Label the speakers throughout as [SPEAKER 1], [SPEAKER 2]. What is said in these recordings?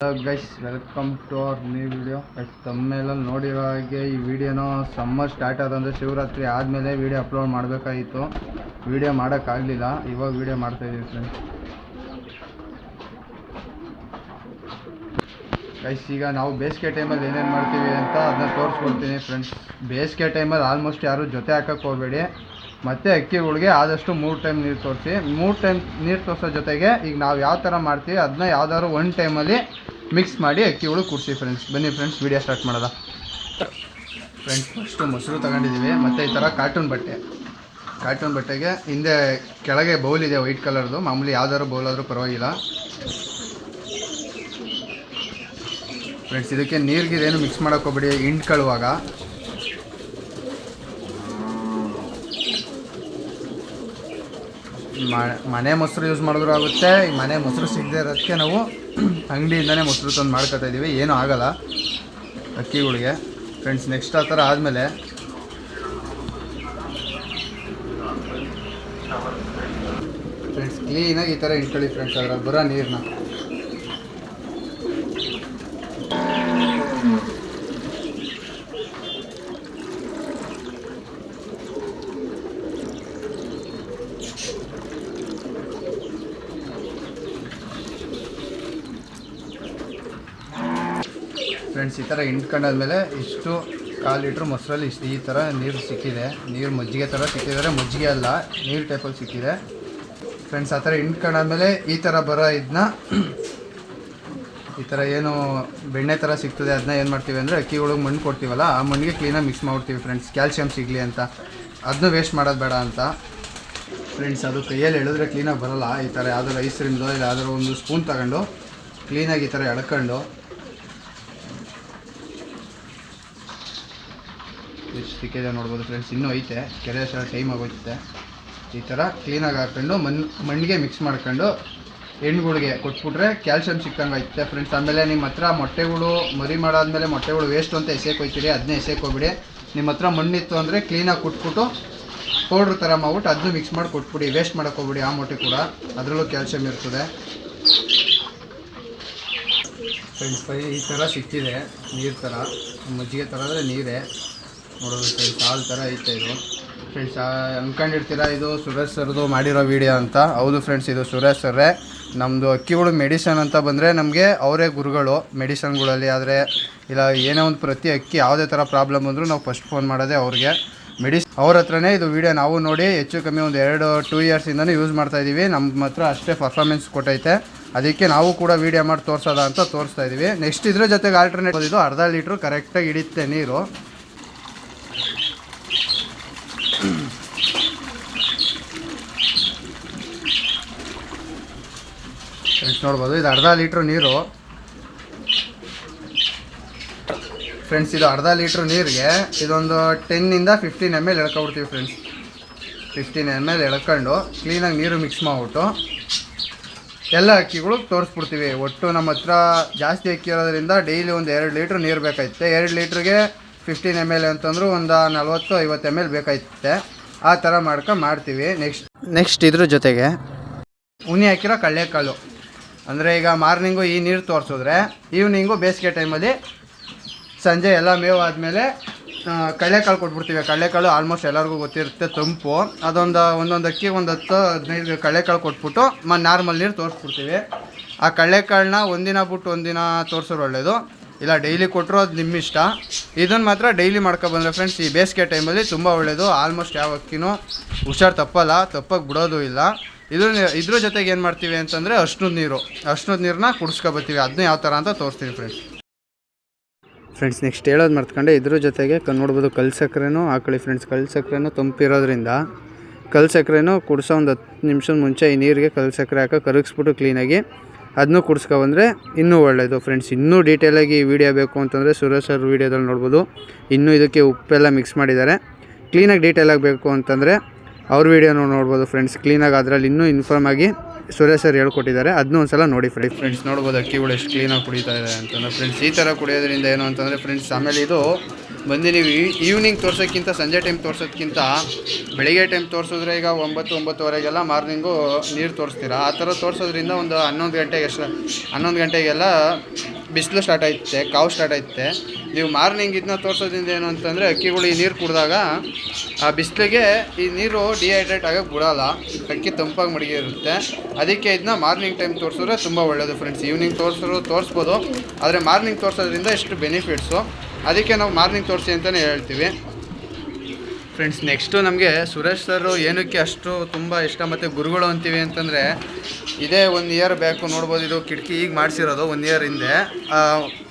[SPEAKER 1] Guys welcome to our new video guys ತಮ್ಮೆಲ್ಲ ನೋಡಿರೋ ಹಾಗೆ ಈ ವಿಡಿಯೋನ ಸಮ್ಮರ್ ಸ್ಟಾರ್ಟ್ ಆದಂದರೆ ಶಿವರಾತ್ರಿ ಆದಮೇಲೆ ವಿಡಿಯೋ ಅಪ್ಲೋಡ್ ಮಾಡಬೇಕಾಗಿತ್ತು. ವಿಡಿಯೋ ಮಾಡೋಕ್ಕಾಗಲಿಲ್ಲ. ಇವಾಗ ವಿಡಿಯೋ ಮಾಡ್ತಾಯಿದ್ದೀವಿ ಫ್ರೆಂಡ್ಸ್ ಗೈಸ್ ಈಗ ನಾವು ಬೇಸಿಗೆ ಟೈಮಲ್ಲಿ ಏನೇನು ಮಾಡ್ತೀವಿ ಅಂತ ಅದನ್ನ ತೋರಿಸ್ಕೊಡ್ತೀನಿ ಫ್ರೆಂಡ್ಸ್ ಬೇಸಿಗೆ ಟೈಮಲ್ಲಿ ಆಲ್ಮೋಸ್ಟ್ ಯಾರು ಜೊತೆ ಹಾಕಕ್ಕೆ ಹೋಗಬೇಡಿ. ಮತ್ತು ಅಕ್ಕಿಗಳಿಗೆ ಆದಷ್ಟು ಮೂರು ಟೈಮ್ ನೀರು ತೋರಿಸಿ. ಮೂರು ಟೈಮ್ ನೀರು ತೋರಿಸೋ ಜೊತೆಗೆ ಈಗ ನಾವು ಯಾವ ಥರ ಮಾಡ್ತೀವಿ ಅದನ್ನ ಯಾವ್ದಾದ್ರು ಒನ್ ಟೈಮಲ್ಲಿ ಮಿಕ್ಸ್ ಮಾಡಿ ಅಕ್ಕಿಗಳು ಕುಡಿಸಿ ಫ್ರೆಂಡ್ಸ್ ಬನ್ನಿ ಫ್ರೆಂಡ್ಸ್ ವಿಡಿಯೋ ಸ್ಟಾರ್ಟ್ ಮಾಡೋದ ಫ್ರೆಂಡ್ಸ್ ಫಸ್ಟು ಮೊಸರು ತಗೊಂಡಿದ್ದೀವಿ ಮತ್ತು ಈ ಥರ ಕಾರ್ಟೂನ್ ಬಟ್ಟೆ. ಕಾರ್ಟೂನ್ ಬಟ್ಟೆಗೆ ಹಿಂದೆ ಕೆಳಗೆ ಬೌಲ್ ಇದೆ ವೈಟ್ ಕಲರ್ದು ಮಾಮೂಲಿ ಯಾವ್ದಾದ್ರು ಬೌಲ್ ಆದರೂ ಪರವಾಗಿಲ್ಲ. ಫ್ರೆಂಡ್ಸ್ ಇದಕ್ಕೆ ನೀರಿಗಿದೇನು ಮಿಕ್ಸ್ ಮಾಡೋಕೆ ಹೋಗ್ಬೇಡಿ. ಹಿಂಡ್ಕೊಳ್ಳುವಾಗ ಮನೆ ಮೊಸರು ಯೂಸ್ ಮಾಡಿದ್ರು ಆಗುತ್ತೆ. ಈ ಮನೆ ಮೊಸರು ಸಿಗದೆ ಇರೋದಕ್ಕೆ ನಾವು ಅಂಗಡಿಯಿಂದನೇ ಮೊಸರು ತಂದು ಮಾಡ್ಕೊತಾ ಇದ್ದೀವಿ ಏನೂ ಆಗಲ್ಲ ಅಕ್ಕಿಗಳಿಗೆ. ಫ್ರೆಂಡ್ಸ್ ನೆಕ್ಸ್ಟ್ ಆ ಥರ ಆದಮೇಲೆ ಫ್ರೆಂಡ್ಸ್ ಕ್ಲೀನಾಗಿ ಈ ಥರ ಇಟ್ಕೊಳ್ಳಿ ಫ್ರೆಂಡ್ಸ್ ಅದರ ಬರೋ ನೀರನ್ನ ಫ್ರೆಂಡ್ಸ್, ಈ ಥರ ಹಿಂಡ್ಕೊಂಡಾದ್ಮೇಲೆ ಇಷ್ಟು ಕಾಲು ಲೀಟ್ರ್ ಮೊಸರಲ್ಲಿ ಇಷ್ಟು ಈ ಥರ ನೀರು ಸಿಕ್ಕಿದೆ. ನೀರು ಮಜ್ಜಿಗೆ ಥರ ಸಿಕ್ಕಿದ್ದಾರೆ. ಮಜ್ಜಿಗೆ ಅಲ್ಲ, ನೀರು ಟೈಪಲ್ಲಿ ಸಿಕ್ಕಿದೆ. ಫ್ರೆಂಡ್ಸ್ ಆ ಥರ ಹಿಂಡ್ಕೊಂಡಾದ್ಮೇಲೆ ಈ ಥರ ಬರೋ ಇದನ್ನ ಈ ಥರ ಏನು ಬೆಣ್ಣೆ ಥರ ಸಿಗ್ತದೆ, ಅದನ್ನ ಏನು ಮಾಡ್ತೀವಿ ಅಂದರೆ ಅಕ್ಕಿಗಳಿಗೆ ಮಣ್ಣು ಕೊಡ್ತೀವಲ್ಲ, ಆ ಮಣ್ಣಿಗೆ ಕ್ಲೀನಾಗಿ ಮಿಕ್ಸ್ ಮಾಡ್ತೀವಿ ಫ್ರೆಂಡ್ಸ್ ಕ್ಯಾಲ್ಸಿಯಂ ಸಿಗಲಿ ಅಂತ. ಅದನ್ನೂ ವೇಸ್ಟ್ ಮಾಡೋದು ಬೇಡ ಅಂತ. ಫ್ರೆಂಡ್ಸ್ ಅದು ಕೈಯಲ್ಲಿ ಎಳೆದ್ರೆ ಕ್ಲೀನಾಗಿ ಬರೋಲ್ಲ. ಈ ಥರ ಯಾವ್ದಾರು ಐಸ್ ಕ್ರೀಮ್ದು ಇಲ್ಲ ಯಾವ್ದಾದ್ರು ಒಂದು ಸ್ಪೂನ್ ತಗೊಂಡು ಕ್ಲೀನಾಗಿ ಈ ಥರ ಎಳ್ಕೊಂಡು ಎಷ್ಟು ಸಿಕ್ಕಿದೆ ನೋಡ್ಬೋದು ಫ್ರೆಂಡ್ಸ್ ಇನ್ನೂ ಐತೆ. ಕೆರೆ ಸಲ ಟೈಮ್ ಆಗೋಯ್ತೆ ಈ ಥರ ಕ್ಲೀನಾಗಿ ಹಾಕ್ಕೊಂಡು ಮಣ್ಣು ಮಣ್ಣಿಗೆ ಮಿಕ್ಸ್ ಮಾಡ್ಕೊಂಡು ಹೆಣ್ಗಳಿಗೆ ಕೊಟ್ಬಿಟ್ರೆ ಕ್ಯಾಲ್ಸಿಯಂ ಸಿಕ್ಕಂಗೆ ಐತೆ ಫ್ರೆಂಡ್ಸ್ ಆಮೇಲೆ ನಿಮ್ಮ ಹತ್ರ ಮೊಟ್ಟೆಗಳು, ಮರಿ ಮಾಡಾದ್ಮೇಲೆ ಮೊಟ್ಟೆಗಳು ವೇಸ್ಟ್ ಅಂತ ಎಸೆಕ್ ಅದನ್ನೇ ಎಸೆಯಕ್ಕೆ ಹೋಗ್ಬಿಡಿ. ನಿಮ್ಮ ಹತ್ರ ಮಣ್ಣಿತ್ತು ಅಂದರೆ ಕ್ಲೀನಾಗಿ ಕೊಟ್ಬಿಟ್ಟು ಪೌಡ್ರ್ ಥರ ಮಾಡ್ಬಿಟ್ಟು ಅದನ್ನು ಮಿಕ್ಸ್ ಮಾಡಿ ಕೊಟ್ಬಿಡಿ. ವೇಸ್ಟ್ ಮಾಡೋಕೆ ಹೋಗ್ಬಿಡಿ. ಆ ಮೊಟ್ಟೆ ಕೂಡ ಅದರಲ್ಲೂ ಕ್ಯಾಲ್ಸಿಯಂ ಇರ್ತದೆ. ಫ್ರೆಂಡ್ಸ್ ಈ ಥರ ಸಿಕ್ಕಿದೆ ನೀರು ಥರ ಮಜ್ಜಿಗೆ ಥರ ಅಂದರೆ ನೀರೇ. ನೋಡೋದು ಫ್ರೆಂಡ್ಸ್ ಹಾಲು ಥರ ಐತೆ ಇದು. ಫ್ರೆಂಡ್ಸ್ ಅಂದ್ಕೊಂಡಿರ್ತೀರಾ ಇದು ಸುರೇಶ್ ಸರ್ದು ಮಾಡಿರೋ ವಿಡಿಯೋ ಅಂತ. ಹೌದು ಫ್ರೆಂಡ್ಸ್ ಇದು ಸುರೇಶ್ ಸರ್ರೇ. ನಮ್ಮದು ಅಕ್ಕಿಗಳು ಮೆಡಿಸನ್ ಅಂತ ಬಂದರೆ ನಮಗೆ ಅವರೇ ಗುರುಗಳು ಮೆಡಿಸನ್ಗಳಲ್ಲಿ ಆದರೆ, ಇಲ್ಲ, ಏನೇ ಒಂದು ಪ್ರತಿ ಅಕ್ಕಿ ಯಾವುದೇ ಥರ ಪ್ರಾಬ್ಲಮ್ ಬಂದರೂ ನಾವು ಫಸ್ಟ್ ಫೋನ್ ಮಾಡೋದೇ ಅವ್ರಿಗೆ. ಮೆಡಿಸ್ ಅವ್ರ ಹತ್ರನೇ ಇದು ವಿಡಿಯೋ ನಾವು ನೋಡಿ ಹೆಚ್ಚು ಕಮ್ಮಿ ಒಂದು ಎರಡು ಟೂ ಇಯರ್ಸಿಂದನೂ ಯೂಸ್ ಮಾಡ್ತಾ ಇದ್ದೀವಿ ನಮ್ಮ ಹತ್ರ ಅಷ್ಟೇ ಪರ್ಫಾರ್ಮೆನ್ಸ್ ಕೊಟ್ಟೈತೆ. ಅದಕ್ಕೆ ನಾವು ಕೂಡ ವಿಡಿಯೋ ಮಾಡಿ ತೋರಿಸೋದ ಅಂತ ತೋರಿಸ್ತಾ ಇದ್ದೀವಿ ನೆಕ್ಸ್ಟ್ ಇದ್ರ ಜೊತೆಗೆ ಆಲ್ಟರ್ನೇಟ್ ಇದು ಅರ್ಧ ಲೀಟ್ರ್ ಕರೆಕ್ಟಾಗಿ ಹಿಡಿಯುತ್ತೆ ನೀರು. ಫ್ರೆಂಡ್ಸ್, ನೋಡ್ಬೋದು. ಇದು ಅರ್ಧ ಲೀಟ್ರ್ ನೀರು. ಫ್ರೆಂಡ್ಸ್, ಇದು ಅರ್ಧ ಲೀಟ್ರ್ ನೀರಿಗೆ ಇದೊಂದು ಟೆನ್ನಿಂದ ಫಿಫ್ಟೀನ್ ಎಂ ಎಲ್ ಎಳ್ಕೊಬಿಡ್ತೀವಿ ಫ್ರೆಂಡ್ಸ್. ಫಿಫ್ಟೀನ್ ಎಂ ಎಲ್ ಎಳ್ಕೊಂಡು ಕ್ಲೀನಾಗಿ ನೀರು ಮಿಕ್ಸ್ ಮಾಡಿಬಿಟ್ಟು ಎಲ್ಲ ಅಕ್ಕಿಗಳು ತೋರಿಸ್ಬಿಡ್ತೀವಿ. ಒಟ್ಟು ನಮ್ಮ ಹತ್ರ ಜಾಸ್ತಿ ಅಕ್ಕಿ ಇರೋದ್ರಿಂದ ಡೈಲಿ ಒಂದು ಎರಡು ಲೀಟ್ರ್ ನೀರು ಬೇಕಾಯ್ತೆ ಎರಡು ಲೀಟ್ರಿಗೆ ಫಿಫ್ಟೀನ್ ಎಂ ಎಲ್ ಅಂತಂದ್ರೂ ಒಂದು ನಲ್ವತ್ತು, ಐವತ್ತು ಎಂ ಎಲ್ ಬೇಕಾಯ್ತೆ ಆ ಥರ ಮಾಡ್ಕೊಂಡು ಮಾಡ್ತೀವಿ. ನೆಕ್ಸ್ಟ್ ನೆಕ್ಸ್ಟ್ ಇದ್ರ ಜೊತೆಗೆ ಉನಿ ಹಾಕಿರೋ ಕಡಲೆಕಾಳು. ಅಂದರೆ ಈಗ ಮಾರ್ನಿಂಗು ಈ ನೀರು ತೋರಿಸಿದ್ರೆ ಈವ್ನಿಂಗು ಬೇಸಿಗೆ ಟೈಮಲ್ಲಿ ಸಂಜೆ ಎಲ್ಲ ಮೇವು ಆದಮೇಲೆ ಕಡಲೆಕಾಳು ಕೊಟ್ಬಿಡ್ತೀವಿ. ಕಡಲೆಕಾಳು ಆಲ್ಮೋಸ್ಟ್ ಎಲ್ಲರಿಗೂ ಗೊತ್ತಿರುತ್ತೆ ತಂಪು. ಅದೊಂದು ಒಂದೊಂದು ಅಕ್ಕಿ ಒಂದು ಹತ್ತು ಹದಿನೈದು ಕಡಲೆಕಾಳು ಕೊಟ್ಬಿಟ್ಟು ಮ ನಾರ್ಮಲ್ ನೀರು ತೋರಿಸ್ಬಿಡ್ತೀವಿ. ಆ ಕಡಲೆಕಾಳನ್ನ ಒಂದಿನ ಬಿಟ್ಟು ಒಂದಿನ ತೋರಿಸೋರು ಒಳ್ಳೆಯದು ಇಲ್ಲ ಡೈಲಿ ಕೊಟ್ಟರು ಅದು ನಿಮ್ಮ ಇಷ್ಟ ಇದನ್ನು ಮಾತ್ರ ಡೈಲಿ ಮಾಡ್ಕೊಬಂದ್ರೆ ಫ್ರೆಂಡ್ಸ್ ಈ ಬೇಸಿಗೆ ಟೈಮಲ್ಲಿ ತುಂಬ ಒಳ್ಳೆಯದು ಆಲ್ಮೋಸ್ಟ್ ಯಾವ ಅಕ್ಕಿನೂ ಹುಷಾರು ತಪ್ಪಲ್ಲ ತಪ್ಪಕ್ಕೆ ಬಿಡೋದು ಇಲ್ಲ. ಇದ್ರ ಇದ್ರ ಜೊತೆಗೆ ಏನು ಮಾಡ್ತೀವಿ ಅಂತಂದರೆ ಅರ್ಶಿನದ ನೀರು. ಅರ್ಶಿನದ ನೀರನ್ನ ಕುಡಿಸ್ಕೊಬತ್ತೀವಿ. ಅದನ್ನ ಯಾವ ಥರ ಅಂತ ತೋರಿಸ್ತೀವಿ ಫ್ರೆಂಡ್ಸ್ ಫ್ರೆಂಡ್ಸ್ ನೆಕ್ಸ್ಟ್ ಹೇಳೋದು ಮರ್ತ್ಕೊಂಡೆ, ಇದ್ರ ಜೊತೆಗೆ ಕ ನೋಡ್ಬೋದು ಕಲ್ ಸಕ್ಕರೆನೂ ಹಾಕೊಳ್ಳಿ ಫ್ರೆಂಡ್ಸ್ ಕಲ್ ಸಕ್ಕರೆನೂ ತಂಪಿರೋದ್ರಿಂದ ಕಲ್ ಸಕ್ಕರೆನೂ ಕುಡಿಸೋ ಒಂದು ಹತ್ತು ನಿಮಿಷದ ಮುಂಚೆ ಈ ನೀರಿಗೆ ಕಲ್ ಸಕ್ಕರೆ ಹಾಕೋ ಕರಗಿಸ್ಬಿಟ್ಟು ಕ್ಲೀನಾಗಿ ಅದನ್ನೂ ಕುಡಿಸ್ಕೊಬಂದರೆ ಇನ್ನೂ ಒಳ್ಳೆಯದು ಫ್ರೆಂಡ್ಸ್ ಇನ್ನೂ ಡೀಟೇಲಾಗಿ ಈ ವಿಡಿಯೋ ಬೇಕು ಅಂತಂದರೆ ಸುರೇಶ್ ಸರ್ ವೀಡಿಯೋದಲ್ಲಿ ನೋಡ್ಬೋದು. ಇನ್ನೂ ಇದಕ್ಕೆ ಉಪ್ಪೆಲ್ಲ ಮಿಕ್ಸ್ ಮಾಡಿದ್ದಾರೆ. ಕ್ಲೀನಾಗಿ ಡೀಟೇಲಾಗಿ ಬೇಕು ಅಂತಂದರೆ ಅವ್ರ ವಿಡಿಯೋನೂ ನೋಡ್ಬೋದು ಫ್ರೆಂಡ್ಸ್ ಕ್ಲೀನಾಗಿ ಅದರಲ್ಲಿ ಇನ್ನೂ ಇನ್ಫಾರ್ಮ್ ಆಗಿ ಸುರೇಶ್ ಸರ್ ಹೇಳ್ಕೊಟ್ಟಿದ್ದಾರೆ. ಅದನ್ನೂ ಒಂದ್ಸಲ ನೋಡಿ ಫ್ರೆಂಡ್ ಫ್ರೆಂಡ್ಸ್ ನೋಡ್ಬೋದು ಅಕ್ಕಿಗಳು ಎಷ್ಟು ಕ್ಲೀನಾಗಿ ಕುಡಿತಾ ಇದೆ ಅಂತಂದ್ರೆ ಫ್ರೆಂಡ್ಸ್ ಈ ಥರ ಕುಡಿಯೋದ್ರಿಂದ ಏನು ಅಂತಂದರೆ ಫ್ರೆಂಡ್ಸ್ ಆಮೇಲೆ ಇದು ಬಂದು ನೀವು ಈವ್ನಿಂಗ್ ತೋರ್ಸೋಕ್ಕಿಂತ ಸಂಜೆ ಟೈಮ್ ತೋರ್ಸೋದ್ಕಿಂತ ಬೆಳಿಗ್ಗೆ ಟೈಮ್ ತೋರಿಸಿದ್ರೆ ಈಗ ಒಂಬತ್ತು, ಒಂಬತ್ತುವರೆಗೆಲ್ಲ ಮಾರ್ನಿಂಗು ನೀರು ತೋರಿಸ್ತೀರಾ? ಆ ಥರ ತೋರಿಸೋದ್ರಿಂದ ಒಂದು ಹನ್ನೊಂದು ಗಂಟೆಗೆ ಹನ್ನೊಂದು ಗಂಟೆಗೆಲ್ಲ ಬಿಸಿಲು ಸ್ಟಾರ್ಟ್ ಆಯ್ತೆ ಕಾವು ಸ್ಟಾರ್ಟ್ ಆಯ್ತೆ ನೀವು ಮಾರ್ನಿಂಗ್ ಇದನ್ನ ತೋರಿಸೋದ್ರಿಂದ ಏನು ಅಂತಂದರೆ ಅಕ್ಕಿಗಳು ಈ ನೀರು ಕುಡಿದಾಗ ಆ ಬಿಸಿಲಿಗೆ ಈ ನೀರು ಡಿಹೈಡ್ರೇಟ್ ಆಗೋಕ್ಕೆ ಬಿಡೋಲ್ಲ, ಅಕ್ಕಿ ತಂಪಾಗಿ ಮಡಗಿರುತ್ತೆ. ಅದಕ್ಕೆ ಇದನ್ನ ಮಾರ್ನಿಂಗ್ ಟೈಮ್ ತೋರಿಸಿದ್ರೆ ತುಂಬ ಒಳ್ಳೆಯದು ಫ್ರೆಂಡ್ಸ್ ಈವ್ನಿಂಗ್ ತೋರಿಸಿದ್ರು ತೋರಿಸ್ಬೋದು, ಆದರೆ ಮಾರ್ನಿಂಗ್ ತೋರಿಸೋದ್ರಿಂದ ಎಷ್ಟು ಬೆನಿಫಿಟ್ಸು ಅದಕ್ಕೆ ನಾವು ಮಾರ್ನಿಂಗ್ ತೋರಿಸಿ ಅಂತಲೇ ಹೇಳ್ತೀವಿ. ಫ್ರೆಂಡ್ಸ್ ನೆಕ್ಸ್ಟು ನಮಗೆ ಸುರೇಶ್ ಸರ್ ಏನಕ್ಕೆ ಅಷ್ಟು ತುಂಬ ಇಷ್ಟ ಮತ್ತು ಗುರುಗಳು ಅಂತೀವಿ ಅಂತಂದರೆ, ಇದೇ ಒಂದು ಇಯರ್ ಬ್ಯಾಕು ನೋಡ್ಬೋದು ಇದು ಕಿಟಕಿ ಈಗ ಮಾಡಿಸಿರೋದು ಒಂದು ಇಯರ್ ಹಿಂದೆ.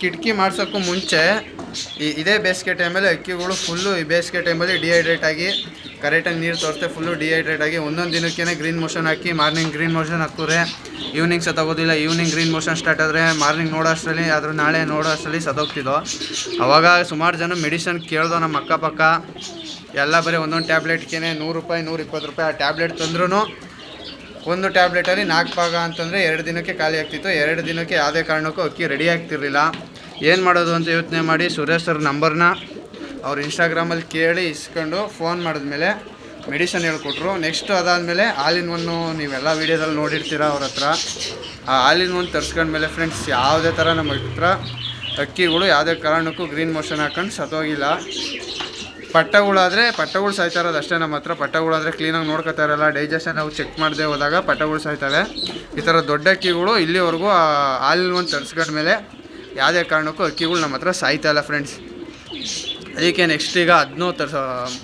[SPEAKER 1] ಕಿಟಕಿ ಮಾಡ್ಸೋಕ್ಕೂ ಮುಂಚೆ ಈ ಇದೇ ಬೇಸಿಗೆ ಟೈಮಲ್ಲಿ ಅಕ್ಕಿಗಳು ಫುಲ್ಲು ಈ ಬೇಸಿಗೆ ಟೈಮಲ್ಲಿ ಡಿಹೈಡ್ರೇಟ್ ಆಗಿ ಕರೆಕ್ಟಾಗಿ ನೀರು ತೋರಿಸ್ತೇವೆ ಫುಲ್ಲು ಡಿಹೈಡ್ರೇಟ್ ಆಗಿ ಒಂದೊಂದು ದಿನಕ್ಕೇ ಗ್ರೀನ್ ಮೋಷನ್ ಹಾಕಿ ಮಾರ್ನಿಂಗ್ ಗ್ರೀನ್ ಮೋಷನ್ ಹಾಕ್ತಾರೆ ಈವ್ನಿಂಗ್ ಸತ್ತೋಗೋದಿಲ್ಲ ಈವ್ನಿಂಗ್ ಗ್ರೀನ್ ಮೋಷನ್ ಸ್ಟಾರ್ಟ್ ಆದರೆ ಮಾರ್ನಿಂಗ್ ನೋಡೋ ಅಷ್ಟರಲ್ಲಿ ಆದರೂ ನಾಳೆ ನೋಡೋ ಅಷ್ಟರಲ್ಲಿ ಸತ್ತೋಗ್ತಿದ್ದೋ ಅವಾಗ ಸುಮಾರು ಜನ ಮೆಡಿಸನ್ ಕೇಳ್ದೋ ನಮ್ಮ ಅಕ್ಕಪಕ್ಕ, ಎಲ್ಲ ಬರೀ ಒಂದೊಂದು ಟ್ಯಾಬ್ಲೆಟ್ಗೆ ನೂರು ರೂಪಾಯಿ, ನೂರು ಇಪ್ಪತ್ತು ರೂಪಾಯಿ ಆ ಟ್ಯಾಬ್ಲೆಟ್ ತಂದ್ರೂ ಒಂದು ಟ್ಯಾಬ್ಲೆಟಲ್ಲಿ ನಾಲ್ಕು ಭಾಗ ಅಂತಂದರೆ ಎರಡು ದಿನಕ್ಕೆ ಖಾಲಿ ಆಗ್ತಿತ್ತು. ಎರಡು ದಿನಕ್ಕೆ ಯಾವುದೇ ಕಾರಣಕ್ಕೂ ಅಕ್ಕಿ ರೆಡಿ ಆಗ್ತಿರಲಿಲ್ಲ. ಏನು ಮಾಡೋದು ಅಂತ ಯೋಚನೆ ಮಾಡಿ ಸುರೇಶ್ ಸರ್ ನಂಬರ್ನ ಅವ್ರು ಇನ್ಸ್ಟಾಗ್ರಾಮಲ್ಲಿ ಕೇಳಿ ಇಸ್ಕೊಂಡು ಫೋನ್ ಮಾಡಿದ್ಮೇಲೆ ಮೆಡಿಸನ್ ಹೇಳ್ಕೊಟ್ರು. ನೆಕ್ಸ್ಟ್ ಅದಾದಮೇಲೆ ಆಲಿನ್ ಒನ್ನು ನೀವೆಲ್ಲ ವೀಡಿಯೋದಲ್ಲಿ ನೋಡಿರ್ತೀರ ಅವ್ರ ಹತ್ರ. ಆ ಆಲ್ ಇನ್ ಒನ್ ತರಿಸ್ಕೊಂಡ್ಮೇಲೆ ಫ್ರೆಂಡ್ಸ್ ಯಾವುದೇ ಥರ ನಮ್ಮ ಹತ್ರ ಅಕ್ಕಿಗಳು ಯಾವುದೇ ಕಾರಣಕ್ಕೂ ಗ್ರೀನ್ ಮೋಷನ್ ಹಾಕೊಂಡು ಸತ್ತೋಗಿಲ್ಲ. ಪಟ್ಟಗಳಾದರೆ ಪಟ್ಟಗಳು ಸಾಯ್ತಾ ಇರೋದು ಅಷ್ಟೇ ನಮ್ಮ ಹತ್ರ. ಪಟ್ಟಗಳಾದರೆ ಕ್ಲೀನಾಗಿ ನೋಡ್ಕೊತಾ ಇರಲ್ಲ. ಡೈಜೆಷನ್ ನಾವು ಚೆಕ್ ಮಾಡದೆ ಹೋದಾಗ ಪಟ್ಟಗಳು ಸಾಯ್ತವೆ. ಈ ಥರ ದೊಡ್ಡ ಅಕ್ಕಿಗಳು ಇಲ್ಲಿವರೆಗೂ ಹಾಲಿನ ಒಂದು ತರಿಸ್ಕೊಂಡ್ಮೇಲೆ ಯಾವುದೇ ಕಾರಣಕ್ಕೂ ಅಕ್ಕಿಗಳು ನಮ್ಮ ಹತ್ರ ಸಾಯ್ತಾ ಇಲ್ಲ ಫ್ರೆಂಡ್ಸ್ ಅದಕ್ಕೆ ನೆಕ್ಸ್ಟ್ ಈಗ ಅದನ್ನೂ ತರ್ಸ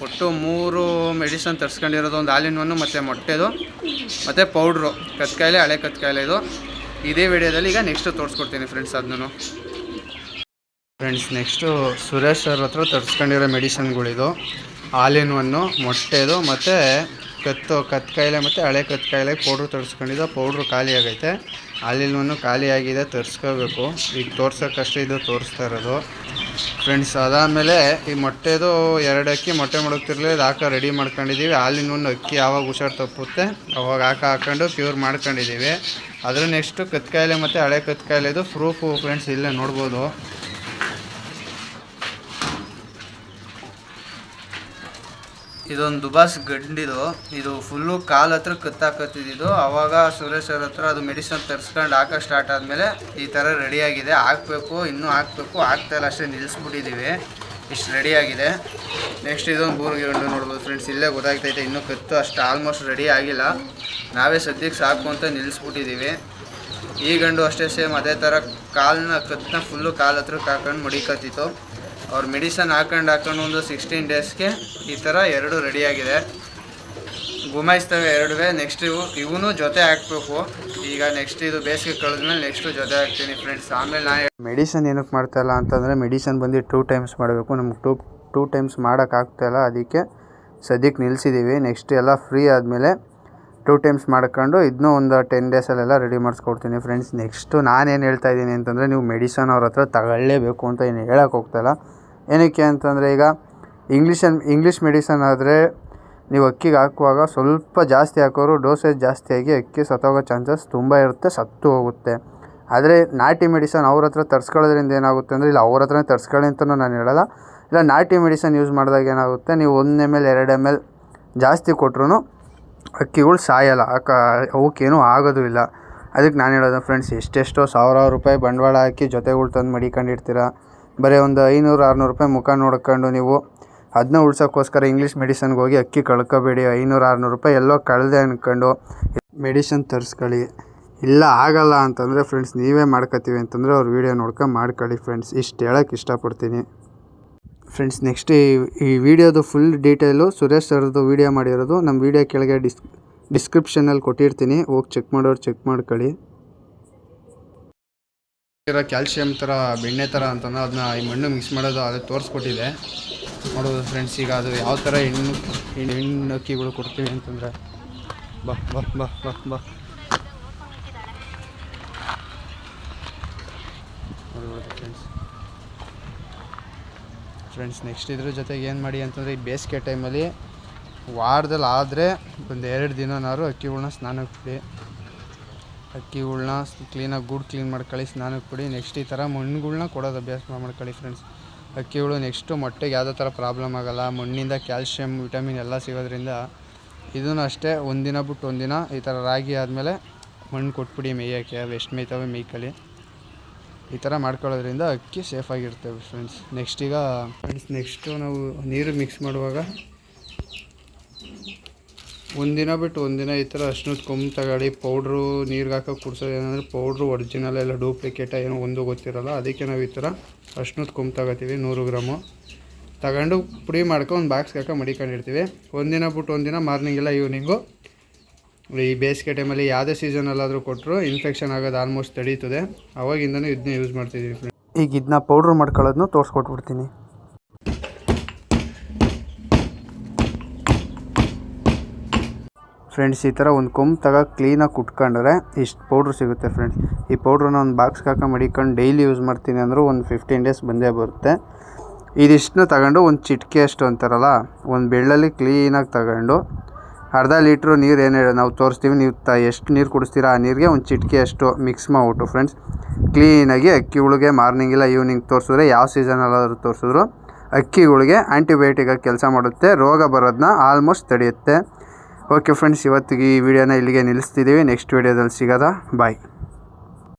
[SPEAKER 1] ಒಟ್ಟು ಮೂರು ಮೆಡಿಸನ್ ತರ್ಸ್ಕೊಂಡಿರೋದು, ಒಂದು ಹಾಲಿನ ಒಂದು ಮತ್ತು ಮೊಟ್ಟೆದು, ಮತ್ತು ಪೌಡ್ರು ಕತ್ಕಾಯಿಲೆ ಹಳೆ ಕತ್ಕಾಯಿಲೆ ಇದು. ಇದೇ ವಿಡಿಯೋದಲ್ಲಿ ಈಗ ನೆಕ್ಸ್ಟ್ ತೋರಿಸ್ಕೊಡ್ತೀನಿ ಫ್ರೆಂಡ್ಸ್ ಅದನ್ನು. ಫ್ರೆಂಡ್ಸ್ ನೆಕ್ಸ್ಟು ಸುರೇಶ್ ಅವ್ರ ಹತ್ರ ತರ್ಸ್ಕೊಂಡಿರೋ ಮೆಡಿಸನ್ಗಳಿದು ಹಾಲಿನ ಒನ್ನು ಮೊಟ್ಟೆದು, ಮತ್ತು ಕತ್ತು ಕತ್ಕಾಯಿಲೆ ಮತ್ತು ಹಳೆ ಕತ್ಕಾಯಿಲೆ ಪೌಡ್ರು ತರಿಸ್ಕೊಂಡಿದ್ದು ಪೌಡ್ರು ಖಾಲಿ ಆಗೈತೆ. ಹಾಲಿನ ಖಾಲಿಯಾಗಿದೆ ತರಿಸ್ಕೋಬೇಕು. ಈಗ ತೋರ್ಸೋಕ್ಕಷ್ಟೇ ಇದು ತೋರಿಸ್ತಾ ಇರೋದು. ಫ್ರೆಂಡ್ಸ್ ಅದಾದಮೇಲೆ ಈ ಮೊಟ್ಟೆದು ಎರಡು ಅಕ್ಕಿ ಮೊಟ್ಟೆ ಮಡಗ್ತಿರ್ಲಿ ಅದು ಹಾಕ ರೆಡಿ ಮಾಡ್ಕೊಂಡಿದ್ದೀವಿ ಹಾಲಿನ ಒಂದು ಅಕ್ಕಿ ಯಾವಾಗ ಹುಷಾರು ತಪ್ಪುತ್ತೆ, ಅವಾಗ ಹಾಕ ಹಾಕೊಂಡು ಪ್ಯೂರ್ ಮಾಡ್ಕೊಂಡಿದ್ದೀವಿ ಅದ್ರ ನೆಕ್ಸ್ಟು ಕತ್ಕಾಯಿಲೆ ಮತ್ತು ಹಳೆ ಕತ್ಕಾಯಿಲೆದು ಪ್ರೂಫು ಫ್ರೆಂಡ್ಸ್ ಇಲ್ಲೇ ನೋಡ್ಬೋದು. ಇದೊಂದು ದುಬಾಸ್ ಗಂಡಿದು ಇದು. ಫುಲ್ಲು ಕಾಲು ಹತ್ರ ಕತ್ತಾಕತ್ತಿದ್ದು ಅವಾಗ ಸುರೇಶ್ ಅವ್ರ ಹತ್ರ ಅದು ಮೆಡಿಸನ್ ತರಿಸ್ಕೊಂಡು ಹಾಕೋ ಸ್ಟಾರ್ಟ್ ಆದಮೇಲೆ ಈ ಥರ ರೆಡಿಯಾಗಿದೆ ಹಾಕಬೇಕು, ಇನ್ನೂ ಹಾಕಬೇಕು. ಹಾಕ್ತಾಯಿಲ್ಲ ಅಷ್ಟೇ ನಿಲ್ಲಿಸ್ಬಿಟ್ಟಿದ್ದೀವಿ ಇಷ್ಟು ರೆಡಿಯಾಗಿದೆ ನೆಕ್ಸ್ಟ್ ಇದೊಂದು ಬೂರ್ಗಿ ಗಂಡು ನೋಡ್ಬೋದು ಫ್ರೆಂಡ್ಸ್ ಇಲ್ಲೇ ಗೊತ್ತಾಗ್ತೈತೆ, ಇನ್ನೂ ಕತ್ತು ಅಷ್ಟು ಆಲ್ಮೋಸ್ಟ್ ರೆಡಿ ಆಗಿಲ್ಲ. ನಾವೇ ಸದ್ಯಕ್ಕೆ ಸಾಕು ಅಂತ ನಿಲ್ಲಿಸ್ಬಿಟ್ಟಿದ್ದೀವಿ ಈ ಗಂಡು ಅಷ್ಟೇ ಸೇಮ್ ಅದೇ ಥರ ಕಾಲನ್ನ ಕತ್ತನ್ನ ಫುಲ್ಲು ಕಾಲು ಹತ್ರಕ್ಕೆ ಹಾಕೊಂಡು ಮಡಿಕತ್ತಿತ್ತು. ಅವ್ರು ಮೆಡಿಸನ್ ಹಾಕೊಂಡು ಹಾಕೊಂಡು ಒಂದು ಸಿಕ್ಸ್ಟೀನ್ ಡೇಸ್ಗೆ ಈ ಥರ ಎರಡು ರೆಡಿಯಾಗಿದೆ ಗುಮಾಯಿಸ್ತವೆ ಎರಡುವೆ ನೆಕ್ಸ್ಟ್ ಇವು ಇವನು ಜೊತೆ ಹಾಕ್ಬೇಕು. ಈಗ ನೆಕ್ಸ್ಟ್ ಇದು ಬೇಸಿಗೆ ಕಳೆದ್ಮೇಲೆ ನೆಕ್ಸ್ಟು ಜೊತೆ ಹಾಕ್ತೀನಿ ಫ್ರೆಂಡ್ಸ್ ಆಮೇಲೆ ನಾ ಮೆಡಿಸನ್ ಏನಕ್ಕೆ ಮಾಡ್ತಾಯಿಲ್ಲ ಅಂತಂದರೆ ಮೆಡಿಸನ್ ಬಂದು ಟೂ ಟೈಮ್ಸ್ ಮಾಡಬೇಕು. ನಮ್ಗೆ ಟೂ ಟೂ ಟೈಮ್ಸ್ ಮಾಡೋಕ್ಕಾಗ್ತಾಯಿಲ್ಲ ಅದಕ್ಕೆ ಸದ್ಯಕ್ಕೆ ನಿಲ್ಲಿಸಿದ್ದೀವಿ ನೆಕ್ಸ್ಟ್ ಎಲ್ಲ ಫ್ರೀ ಆದಮೇಲೆ ಟೂ ಟೈಮ್ಸ್ ಮಾಡ್ಕೊಂಡು ಇದನ್ನೂ ಒಂದು ಟೆನ್ ಡೇಸಲ್ಲೆಲ್ಲ ರೆಡಿ ಮಾಡಿಸ್ಕೊಡ್ತೀನಿ ಫ್ರೆಂಡ್ಸ್ ನೆಕ್ಸ್ಟು ನಾನೇನು ಹೇಳ್ತಾ ಇದ್ದೀನಿ ಅಂತಂದರೆ ನೀವು ಮೆಡಿಸನ್ ಅವ್ರ ಹತ್ರ ತಗೊಳ್ಳೇಬೇಕು ಅಂತ ಏನು ಹೇಳೋಕೆ ಹೋಗ್ತಾಯಿಲ್ಲ ಏನಕ್ಕೆ ಅಂತಂದರೆ ಈಗ ಇಂಗ್ಲೀಷನ್ ಇಂಗ್ಲೀಷ್ ಮೆಡಿಸನ್ ಆದರೆ ನೀವು ಅಕ್ಕಿಗೆ ಹಾಕುವಾಗ ಸ್ವಲ್ಪ ಜಾಸ್ತಿ ಹಾಕೋರು ಡೋಸೇಜ್ ಜಾಸ್ತಿಯಾಗಿ ಅಕ್ಕಿ ಸತ್ತೋಗೋ ಚಾನ್ಸಸ್ ತುಂಬ ಇರುತ್ತೆ, ಸತ್ತು ಹೋಗುತ್ತೆ. ಆದರೆ ನಾಟಿ ಮೆಡಿಸನ್ ಅವ್ರ ಹತ್ರ ತರ್ಸ್ಕೊಳ್ಳೋದ್ರಿಂದ ಏನಾಗುತ್ತೆ ಅಂದರೆ, ಇಲ್ಲ ಅವ್ರ ಹತ್ರನೇ ತರ್ಸ್ಕೊಳ್ಳಿ ಅಂತಲೂ ನಾನು ಹೇಳಲ್ಲ. ಇಲ್ಲ ನಾಟಿ ಮೆಡಿಸನ್ ಯೂಸ್ ಮಾಡಿದಾಗ ಏನಾಗುತ್ತೆ, ನೀವು ಒಂದು ಎಂ ಎಲ್ ಎರಡು ಎಂ ಎಲ್ ಜಾಸ್ತಿ ಕೊಟ್ರು ಅಕ್ಕಿಗಳು ಸಾಯಲ್ಲ. ಅಕ್ಕ, ಅವಕ್ಕೇನು ಆಗೋದು ಇಲ್ಲ. ಅದಕ್ಕೆ ನಾನು ಹೇಳೋದು ಫ್ರೆಂಡ್ಸ್ ಎಷ್ಟೆಷ್ಟೋ ಸಾವಿರಾರು ರೂಪಾಯಿ ಬಂಡವಾಳ ಹಾಕಿ ಜೊತೆಗಳು ತಂದು ಮಡಿಕೊಂಡಿರ್ತೀರ? ಬರೀ ಒಂದು ಐನೂರು, ಆರುನೂರು ರೂಪಾಯಿ ಮುಖ ನೋಡ್ಕೊಂಡು ನೀವು ಅದನ್ನ ಉಳ್ಸೋಕ್ಕೋಸ್ಕರ ಇಂಗ್ಲೀಷ್ ಮೆಡಿಸನ್ಗೆ ಹೋಗಿ ಅಕ್ಕಿ ಕಳ್ಕೊಬೇಡಿ. ಐನೂರು, ಆರುನೂರು ರೂಪಾಯಿ ಎಲ್ಲೋ ಕಳೆದೆ ಅಂದ್ಕೊಂಡು ಮೆಡಿಸನ್ ತರಿಸ್ಕೊಳ್ಳಿ. ಇಲ್ಲ, ಆಗಲ್ಲ ಅಂತಂದರೆ ಫ್ರೆಂಡ್ಸ್ ನೀವೇ ಮಾಡ್ಕೋತೀವಿ ಅಂತಂದರೆ ಅವ್ರ ವೀಡಿಯೋ ನೋಡ್ಕೊಂಡು ಮಾಡ್ಕೊಳ್ಳಿ ಫ್ರೆಂಡ್ಸ್ ಇಷ್ಟು ಹೇಳೋಕ್ಕೆ ಇಷ್ಟಪಡ್ತೀನಿ. ಫ್ರೆಂಡ್ಸ್ ನೆಕ್ಸ್ಟ್ ಈ ವಿಡಿಯೋದು ಫುಲ್ ಡೀಟೇಲು ಸುರೇಶ್ ಸರ್ದು ವೀಡಿಯೋ ಮಾಡಿರೋದು. ನಮ್ಮ ವೀಡಿಯೋ ಕೆಳಗೆ ಡಿಸ್ ಡಿಸ್ಕ್ರಿಪ್ಷನಲ್ಲಿ ಕೊಟ್ಟಿರ್ತೀನಿ. ಹೋಗಿ ಚೆಕ್ ಮಾಡೋರು ಚೆಕ್ ಮಾಡ್ಕೊಳ್ಳಿ. ಕ್ಯಾಲ್ಶಿಯಂ ಥರ, ಬೆಣ್ಣೆ ಥರ ಅಂತಂದ್ರೆ ಅದನ್ನ ಈ ಮಣ್ಣು ಮಿಕ್ಸ್ ಮಾಡೋದು ಅದು ತೋರಿಸ್ಕೊಟ್ಟಿದೆ. ನೋಡೋದು ಫ್ರೆಂಡ್ಸ್ ಈಗ ಅದು ಯಾವ ಥರ ಹೆಣ್ಣು ಹೆಣ್ಣು ಹೆಣ್ಣು ಅಕ್ಕಿಗಳು ಕೊಡ್ತೀವಿ ಅಂತಂದರೆ ಬಾ ಬಾ ಬಾ ಬಾ ಬಾ ನೋಡ್ಬೋದು ಫ್ರೆಂಡ್ಸ್ ಫ್ರೆಂಡ್ಸ್ ನೆಕ್ಸ್ಟ್ ಇದ್ರ ಜೊತೆಗೆ ಏನು ಮಾಡಿ ಅಂತಂದರೆ ಈ ಬೇಸಿಗೆ ಟೈಮಲ್ಲಿ ವಾರದಲ್ಲಿ ಆದರೆ ಒಂದು ಎರಡು ದಿನನಾದ್ರು ಅಕ್ಕಿಗಳ್ನ ಸ್ನಾನಕ್ಕೆ ಬಿಡಿ. ಅಕ್ಕಿಗಳ್ನ ಕ್ಲೀನಾಗಿ ಗೂಡು ಕ್ಲೀನ್ ಮಾಡ್ಕೊಳ್ಳಿ ಸ್ನಾನಕ್ಕೆ ಬಿಡಿ. ನೆಕ್ಸ್ಟ್ ಈ ಥರ ಮಣ್ಣುಗಳ್ನ ಕೊಡೋದು ಅಭ್ಯಾಸ ಮಾಡ್ಕೊಳ್ಳಿ ಫ್ರೆಂಡ್ಸ್ ಅಕ್ಕಿಗಳು ನೆಕ್ಸ್ಟು ಮೊಟ್ಟೆಗೆ ಯಾವುದೇ ಥರ ಪ್ರಾಬ್ಲಮ್ ಆಗೋಲ್ಲ, ಮಣ್ಣಿಂದ ಕ್ಯಾಲ್ಶಿಯಂ ವಿಟಮಿನ್ ಎಲ್ಲ ಸಿಗೋದ್ರಿಂದ ಇದನ್ನು ಅಷ್ಟೇ ಒಂದಿನ ಬಿಟ್ಟು ಒಂದಿನ ಈ ಥರ ರಾಗಿ ಆದಮೇಲೆ ಮಣ್ಣು ಕೊಟ್ಬಿಡಿ ಮೇಯೋಕ್ಕೆ ಅವು ಎಷ್ಟು ಮೇಯ್ತವೆ ಮೇಯ್ಕೊಳ್ಳಿ. ಈ ಥರ ಮಾಡ್ಕೊಳ್ಳೋದ್ರಿಂದ ಅಕ್ಕಿ ಸೇಫಾಗಿರುತ್ತೆ ಫ್ರೆಂಡ್ಸ್ ನೆಕ್ಸ್ಟ್ ಈಗ ಫ್ರೆಂಡ್ಸ್ ನೆಕ್ಸ್ಟು ನಾವು ನೀರು ಮಿಕ್ಸ್ ಮಾಡುವಾಗ ಒಂದಿನ ಬಿಟ್ಟು ಒಂದಿನ ಈ ಥರ ಅರ್ಶಿನದ ಕೊಂಬು ತಗೊಳ್ಳಿ ಪೌಡ್ರು ನೀರಿಗೆ ಹಾಕೋ ಕುಡ್ಸೋದು ಏನಂದರೆ ಪೌಡ್ರು ಒರಿಜಿನಲ್ ಎಲ್ಲ ಡೂಪ್ಲಿಕೇಟ ಏನೋ ಒಂದು ಗೊತ್ತಿರಲ್ಲ, ಅದಕ್ಕೆ ನಾವು ಈ ಥರ ಅರ್ಶಿನದ ಕೊಂಬು ತಗೋತೀವಿ ನೂರು ಗ್ರಾಮು. ತಗೊಂಡು ಪುಡಿ ಮಾಡ್ಕೊಂಡು ಒಂದು ಬಾಕ್ಸ್ಗೆ ಹಾಕೋ ಮಡಿಕೊಂಡಿರ್ತೀವಿ. ಒಂದಿನ ಬಿಟ್ಟು ಒಂದಿನ ಮಾರ್ನಿಂಗ್ ಇಲ್ಲ ಈವ್ನಿಂಗು ಈ ಬೇಸಿಗೆ ಟೈಮಲ್ಲಿ ಯಾವುದೇ ಸೀಸನಲ್ಲಾದರೂ ಕೊಟ್ಟರು ಇನ್ಫೆಕ್ಷನ್ ಆಗೋದು ಆಲ್ಮೋಸ್ಟ್ ತಡೀತದೆ. ಅವಾಗಿಂದನೂ ಇದನ್ನ ಯೂಸ್ ಮಾಡ್ತಿದ್ದೀವಿ ಈಗ ಇದನ್ನ ಪೌಡ್ರ್ ಮಾಡ್ಕೊಳ್ಳೋದನ್ನು ತೋರಿಸ್ಕೊಟ್ಬಿಡ್ತೀನಿ. ಫ್ರೆಂಡ್ಸ್ ಈ ಥರ ಒಂದು ಕೊಂಬು ತಗ ಕ್ಲೀನಾಗಿ ಕುಟ್ಕೊಂಡ್ರೆ ಇಷ್ಟು ಪೌಡ್ರ್ ಸಿಗುತ್ತೆ ಫ್ರೆಂಡ್ಸ್ ಈ ಪೌಡ್ರನ್ನ ಒಂದು ಬಾಕ್ಸ್ಗೆ ಹಾಕೋ ಮಡಿಕೊಂಡು ಡೈಲಿ ಯೂಸ್ ಮಾಡ್ತೀನಿ ಅಂದರೂ ಒಂದು ಫಿಫ್ಟೀನ್ ಡೇಸ್ ಬಂದೇ ಬರುತ್ತೆ. ಇದಿಷ್ಟನ್ನ ತಗೊಂಡು ಒಂದು ಚಿಟಿಕೆ ಅಷ್ಟು ಅಂತಾರಲ್ಲ ಒಂದು ಬೆಳ್ಳಲ್ಲಿ ಕ್ಲೀನಾಗಿ ತಗೊಂಡು ಅರ್ಧ ಲೀಟ್ರು ನೀರು ಏನು ನಾವು ತೋರಿಸ್ತೀವಿ, ನೀವು ತ, ಎಷ್ಟು ನೀರು ಕುಡಿಸ್ತೀರ, ಆ ನೀರಿಗೆ ಒಂದು ಚಿಟಿಕೆ ಅಷ್ಟು ಮಿಕ್ಸ್ ಮಾಡ್ಬಿಟ್ಟು ಫ್ರೆಂಡ್ಸ್ ಕ್ಲೀನಾಗಿ ಅಕ್ಕಿಗಳಿಗೆ ಮಾರ್ನಿಂಗ್ ಇಲ್ಲ ಈವ್ನಿಂಗ್ ತೋರಿಸಿದ್ರೆ ಯಾವ ಸೀಸನಲ್ಲಾದರೂ ತೋರಿಸಿದ್ರು ಅಕ್ಕಿಗಳಿಗೆ ಆ್ಯಂಟಿಬಯೋಟಿಕಾಗಿ ಕೆಲಸ ಮಾಡುತ್ತೆ, ರೋಗ ಬರೋದನ್ನ ಆಲ್ಮೋಸ್ಟ್ ತಡೆಯುತ್ತೆ. ಓಕೆ ಫ್ರೆಂಡ್ಸ್ ಇವತ್ತಿಗೆ ಈ ವಿಡಿಯೋನ ಇಲ್ಲಿಗೆ ನಿಲ್ಲಿಸ್ತಿದ್ದೀವಿ ನೆಕ್ಸ್ಟ್ ವಿಡಿಯೋದಲ್ಲಿ ಸಿಗೋದಾ ಬಾಯ್